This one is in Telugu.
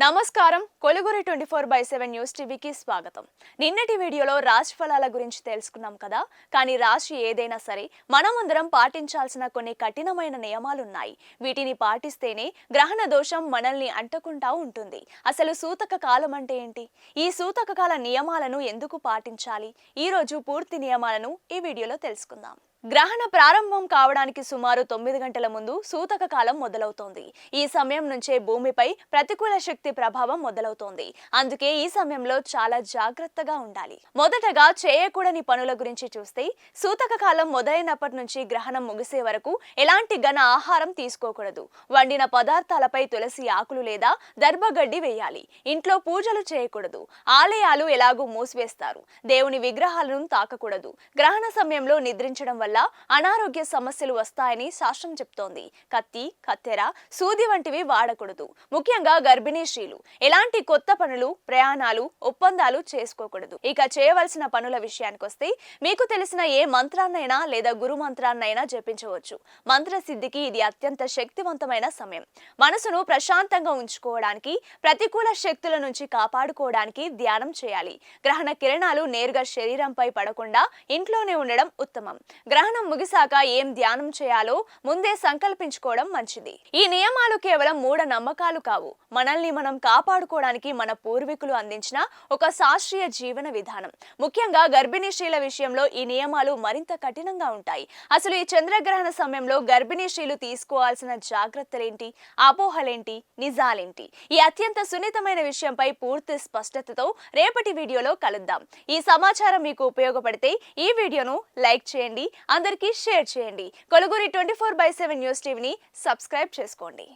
నమస్కారం. కొలుగురి twenty four by seven news టీవీకి స్వాగతం. నిన్నటి వీడియోలో రాశి ఫలాల గురించి తెలుసుకున్నాం కదా? కానీ రాశి ఏదైనా సరే మనమందరం పాటించాల్సిన కొన్ని కఠినమైన నియమాలున్నాయి. వీటిని పాటిస్తేనే గ్రహణ దోషం మనల్ని అంటకుండా ఉంటుంది. అసలు సూతక కాలం అంటే ఏంటి? ఈ సూతక కాల నియమాలను ఎందుకు పాటించాలి? ఈ రోజు పూర్తి నియమాలను ఈ వీడియోలో తెలుసుకుందాం. గ్రహణ ప్రారంభం కావడానికి సుమారు తొమ్మిది గంటల ముందు సూతక కాలం మొదలవుతోంది. ఈ సమయం నుంచే భూమిపై ప్రతికూల శక్తి ప్రభావం మొదలవుతోంది. అందుకే ఈ సమయంలో చాలా జాగ్రత్తగా ఉండాలి. మొదటగా చేయకూడని పనుల గురించి చూస్తే సూతక కాలం మొదలైనప్పటి నుంచి గ్రహణం ముగిసే వరకు ఎలాంటి ఘన ఆహారం తీసుకోకూడదు. వండిన పదార్థాలపై తులసి ఆకులు లేదా దర్భగడ్డి వేయాలి. ఇంట్లో పూజలు చేయకూడదు. ఆలయాలు ఎలాగూ మూసివేస్తారు. దేవుని విగ్రహాలను తాకకూడదు. గ్రహణ సమయంలో నిద్రించడం వల్ల అనారోగ్య సమస్యలు వస్తాయని శాస్త్రం చెప్తోంది. కత్తి కత్తెర సూది వంటివి వాడకూడదు. ముఖ్యంగా గర్భిణీ స్త్రీలు. ఎలాంటి కొత్త పనులు ప్రయాణాలు ఒప్పందాలు చేసుకోకూడదు. ఇక చేయవలసిన పనుల విషయానికొస్తే మీకు తెలిసిన ఏ మంత్రాన్నైనా లేదా గురు మంత్రాన్నైనా జపించవచ్చు. మంత్ర సిద్ధికి ఇది అత్యంత శక్తివంతమైన సమయం. మనసును ప్రశాంతంగా ఉంచుకోవడానికి ప్రతికూల శక్తుల నుంచి కాపాడుకోవడానికి ధ్యానం చేయాలి. గ్రహణ కిరణాలు నేరుగా శరీరంపై పడకుండా ఇంట్లోనే ఉండడం ఉత్తమం. గ్రహణం ముగిసాక ఏం ధ్యానం చేయాలో ముందే సంకల్పించుకోవడం మంచిది. ఈ నియమాలు కేవలం మూఢ నమ్మకాలు కావు. మనల్ని మనం కాపాడుకోవడానికి మన పూర్వీకులు అందించిన ఒక శాస్త్రీయ జీవన విధానం. ముఖ్యంగా గర్భిణీ స్త్రీల విషయంలో ఈ నియమాలు మరింత కఠినంగా ఉంటాయి. అసలు ఈ చంద్రగ్రహణ సమయంలో గర్భిణీ స్త్రీలు తీసుకోవాల్సిన జాగ్రత్తలేంటి? అపోహలేంటి? నిజాలేంటి? ఈ అత్యంత సున్నితమైన విషయంపై పూర్తి స్పష్టతతో రేపటి వీడియోలో కలుద్దాం. ఈ సమాచారం మీకు ఉపయోగపడితే ఈ వీడియోను లైక్ చేయండి అందరికీ షేర్ చేయండి. కొలుగురి twenty four by seven news టీవీని సబ్స్క్రైబ్ చేసుకోండి.